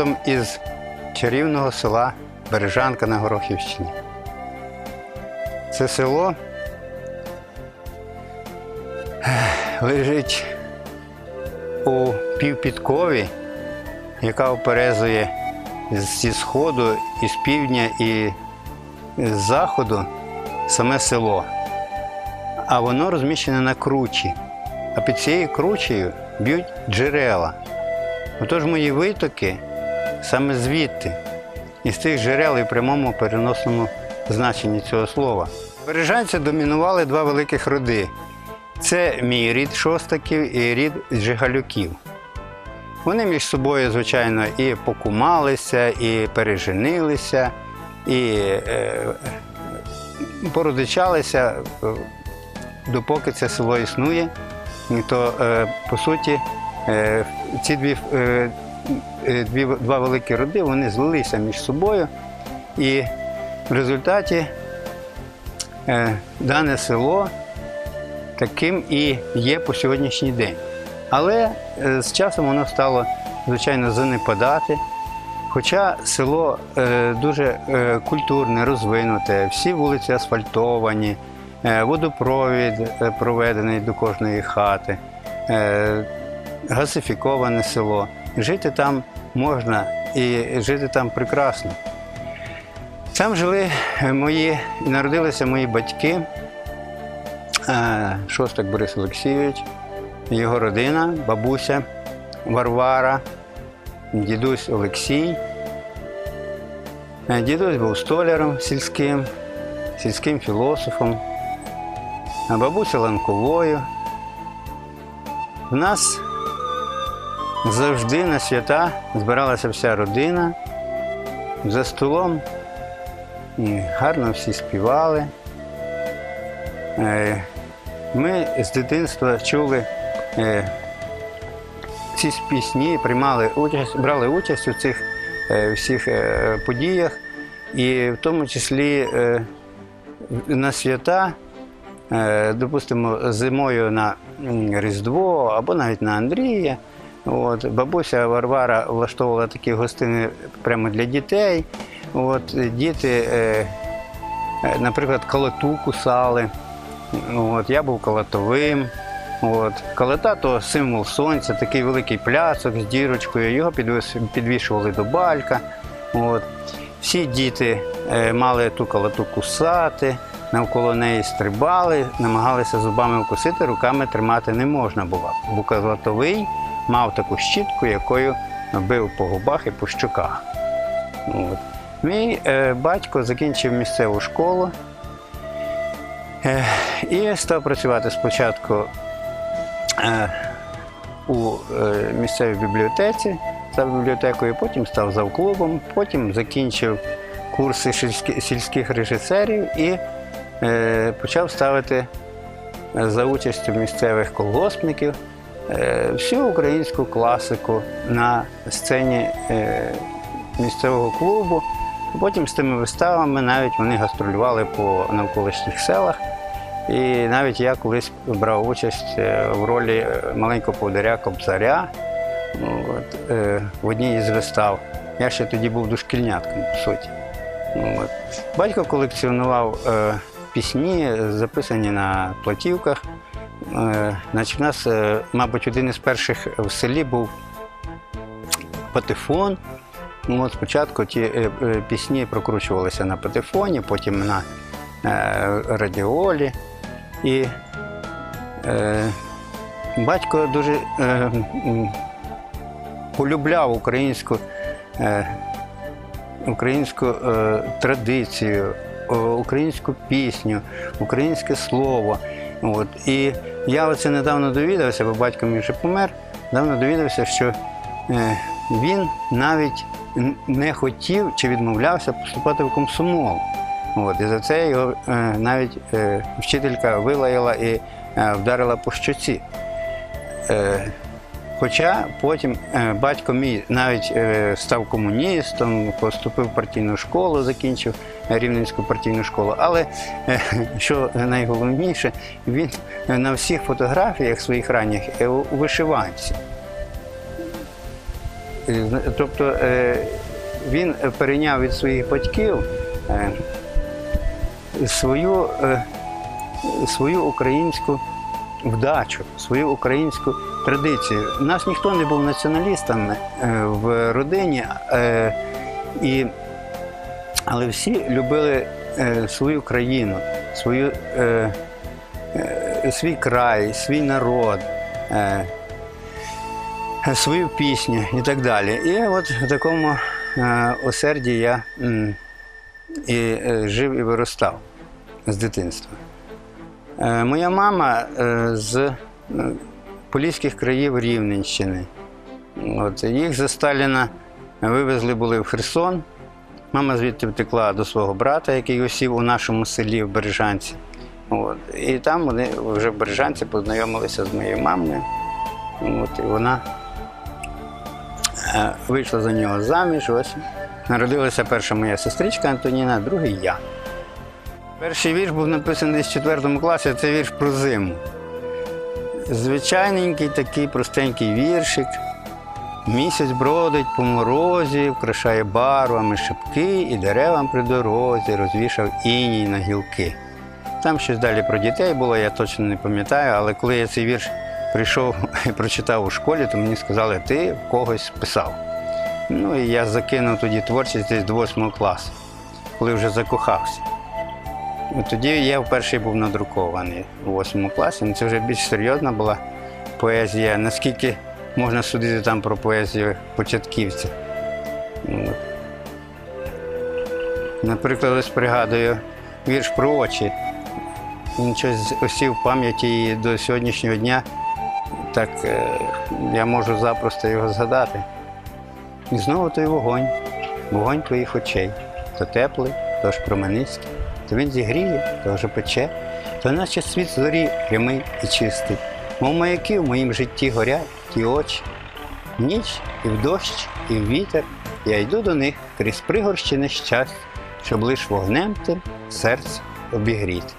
Родом із чарівного села Бережанка на Горохівщині. Це село лежить у півпідкові, яка оперезує зі сходу, і з півдня, і з заходу саме село. А воно розміщене на кручі. А під цією кручею б'ють джерела. Отож мої витоки саме звідти, із тих джерел і прямому переносному значенні цього слова. Бережанці домінували два великих роди. Це мій рід шостаків і рід Жигалюків. Вони між собою, звичайно, і покумалися, і переженилися, і е, породичалися, е, допоки це село існує, то е, по суті е, ці дві, е, дві, два великі роди вони злилися між собою, і в результаті е, дане село таким і є по сьогоднішній день. Але е, з часом воно стало, звичайно, занепадати. Хоча село е, дуже е, культурне, розвинуте, всі вулиці асфальтовані, е, водопровід е, проведений до кожної хати, е, газифіковане село. Жити там можна і жити там прекрасно. Там жили е, мої, народилися мої батьки, е, Шостак Борис Олексійович, його родина, бабуся Варвара, дідусь Олексій. Е, Дідусь був столяром сільським, сільським філософом, бабуся ланковою. У нас завжди на свята збиралася вся родина за столом. І гарно всі співали. Е, Ми з дитинства чули е, ці пісні, приймали участь, брали участь у цих е, всіх подіях, і в тому числі на свята, допустимо, зимою на Різдво або навіть на Андрія. От, бабуся Варвара влаштовувала такі гостини прямо для дітей. От, діти, е, е, наприклад, калату кусали. От, я був калатовим. От. Калата то символ сонця, такий великий плясок з дірочкою, його підвішували до балька. От. Всі діти е, мали ту калату кусати, навколо неї стрибали, намагалися зубами вкусити, руками тримати не можна було. Бо калатовий мав таку щітку, якою бив по губах і по щоках. От. Мій е, батько закінчив місцеву школу е, і став працювати спочатку е, у е, місцевій бібліотеці, став бібліотекою, потім став завклубом, потім закінчив курси сільські- сільських режисерів і е, почав ставити за участю місцевих колгоспників всю українську класику на сцені е, місцевого клубу. Потім з тими виставами навіть вони гастролювали по навколишніх селах. І навіть я колись брав участь е, в ролі е, маленького повдаря Кобзаря ну, от, е, в одній із вистав. Я ще тоді був дошкільнятком, по суті. Ну, от. Батько колекціонував е, пісні, записані на платівках. Е, значить, у нас, е, мабуть, один із перших в селі був патефон. Ну, от спочатку ті е, пісні прокручувалися на патефоні, потім на радіолі. І е, батько дуже е, полюбляв українську, е, українську е, традицію, українську пісню, українське слово. От. І я оце недавно довідався, бо батько мій вже помер, давно довідався, що е, він навіть не хотів чи відмовлявся поступати в комсомол. От, і за це його е, навіть е, вчителька вилаяла і вдарила по щоці. Хоча потім е, батько мій навіть е, став комуністом, поступив в партійну школу, закінчив Рівненську партійну школу. Але е, що найголовніше, він на всіх фотографіях своїх ранніх у вишиванці. Тобто він перейняв від своїх батьків свою, свою українську вдачу, свою українську традицію. Нас ніхто не був націоналістами е, в родині, е, і, але всі любили е, свою країну, свою, свій край, свій народ. Свою пісню і так далі. І от в такому осерді я і жив і виростав з дитинства. Моя мама з поліських країв Рівненщини. От, їх за Сталіна вивезли були в Херсон. Мама звідти втекла до свого брата, який осів у нашому селі в Бережанці. От, і там вони вже в Бережанці познайомилися з моєю мамою. От, і вона Е, Вийшла за нього заміж. Ось народилася перша моя сестричка Антоніна, другий я. Перший вірш був написаний в 4 класі, це вірш про зиму. Звичайненький такий простенький віршик. Місяць бродить по морозі, вкрашає барвами шипки і деревам при дорозі розвішав іній на гілки. Там щось далі про дітей було, я точно не пам'ятаю, але коли я цей вірш прийшов і прочитав у школі, то мені сказали, ти в когось писав. Ну і я закинув тоді творчість десь до 8 класу, коли вже закохався. І тоді я вперше був надрукований у 8 класі. Ну, Це вже більш серйозна була поезія. Наскільки можна судити там про поезію початківця. Ну. Наприклад, ось пригадую вірш про очі. Він щось осів в пам'яті і до сьогоднішнього дня. Так е, я можу запросто його згадати. І знову той вогонь, вогонь твоїх очей. То теплий, то ж променистий, то він зігріє, то вже пече, то наче світ зорі прямий і чистий. Мов маяки в моїм житті горять ті очі. В ніч і в дощ, і в вітер я йду до них крізь пригорщі нещастя, щоб лиш вогнем тим серце обігріти.